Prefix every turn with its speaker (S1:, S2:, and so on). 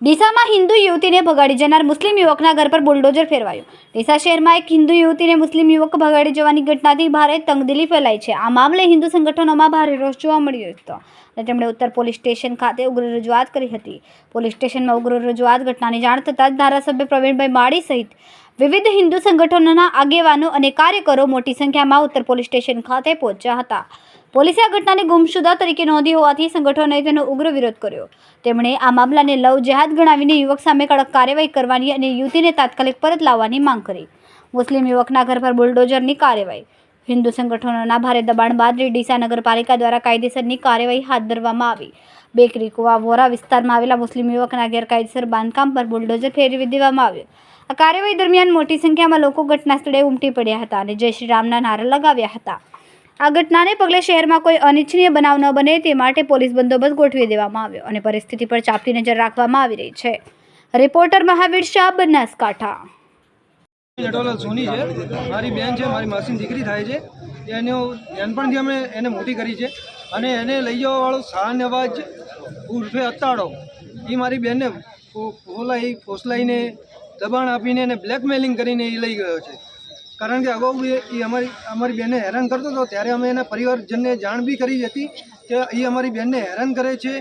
S1: ડીસામાં હિન્દુ યુવતીને ભગાડી જનાર મુસ્લિમ યુવકના ઘર પર બુલડોઝર ફેરવાયું. ડીસા શહેરમાં એક હિન્દુ યુવતીને મુસ્લિમ યુવક ભગાડી જવાની ઘટનાથી ભારે તંગદિલી ફેલાઈ છે. આ મામલે હિન્દુ સંગઠનોમાં ભારે રોષ જોવા મળ્યો હતો અને તેમણે ઉત્તર પોલીસ સ્ટેશન ખાતે ઉગ્ર રજૂઆત કરી હતી. પોલીસ સ્ટેશનમાં ઉગ્ર રજૂઆત ઘટનાની જાણ થતાં જ ધારાસભ્ય પ્રવીણભાઈ માળી સહિત વિવિધ હિન્દુ સંગઠનોના આગેવાનો અને કાર્યકરો મોટી સંખ્યામાં ઉત્તર પોલીસ સ્ટેશન ખાતે પહોંચ્યા હતા. પોલીસે આ ઘટનાને ગુમશુદા તરીકે નોંધી હોવાથી સંગઠનોએ તેનો ઉગ્ર વિરોધ કર્યો. તેમણે આ મામલાને લવ જેહાદ ગણાવીને યુવક સામે કડક કાર્યવાહી કરવાની અને યુવતીને તાત્કાલિક પરત લાવવાની માંગ કરી. મુસ્લિમ યુવકના ઘર પર બુલડોઝરની કાર્યવાહી. હિન્દુ સંગઠનોના ભારે દબાણ બાદ ડીસા નગરપાલિકા દ્વારા કાયદેસરની કાર્યવાહી હાથ ધરવામાં આવી. બેકરી, કુવા, વોરા વિસ્તારમાં આવેલા મુસ્લિમ યુવકના ગેરકાયદેસર બાંધકામ પર બુલડોઝર ફેરવી દેવામાં આવ્યું. આ કાર્યવાહી દરમિયાન મોટી સંખ્યામાં લોકો ઘટના સ્થળે ઉમટી પડ્યા હતા અને જય શ્રી રામના નારા લગાવ્યા હતા. આ ઘટનાને પગલે શહેરમાં કોઈ અનિચ્છનીય બનાવ ન બને તે માટે પોલીસ બંદોબસ્ત ગોઠવી દેવામાં આવ્યો અને પરિસ્થિતિ પર ચાપતી નજર રાખવામાં આવી રહી છે. રિપોર્ટર મહાવીર શાહ, બનાસકાંઠા.
S2: જટોલાલ સોની છે. મારી બેન છે, મારી માસીની દીકરી થાય છે. એને નાનપણથી અમે એને મોટી કરી છે અને એને લઈ જવાવાળો શાહનવાજ ઉર્ફે અતાડો એ મારી બેનને ફોલાઈ, ફોસલાઈને દબાણ આપીને એને બ્લેકમેલિંગ કરીને એ લઈ ગયો છે. કારણ કે અગાઉ એ અમારી અમારી બેનને હેરાન કરતો હતો. ત્યારે અમે એના પરિવારજનને જાણ બી કરી હતી કે એ અમારી બેનને હેરાન કરે છે.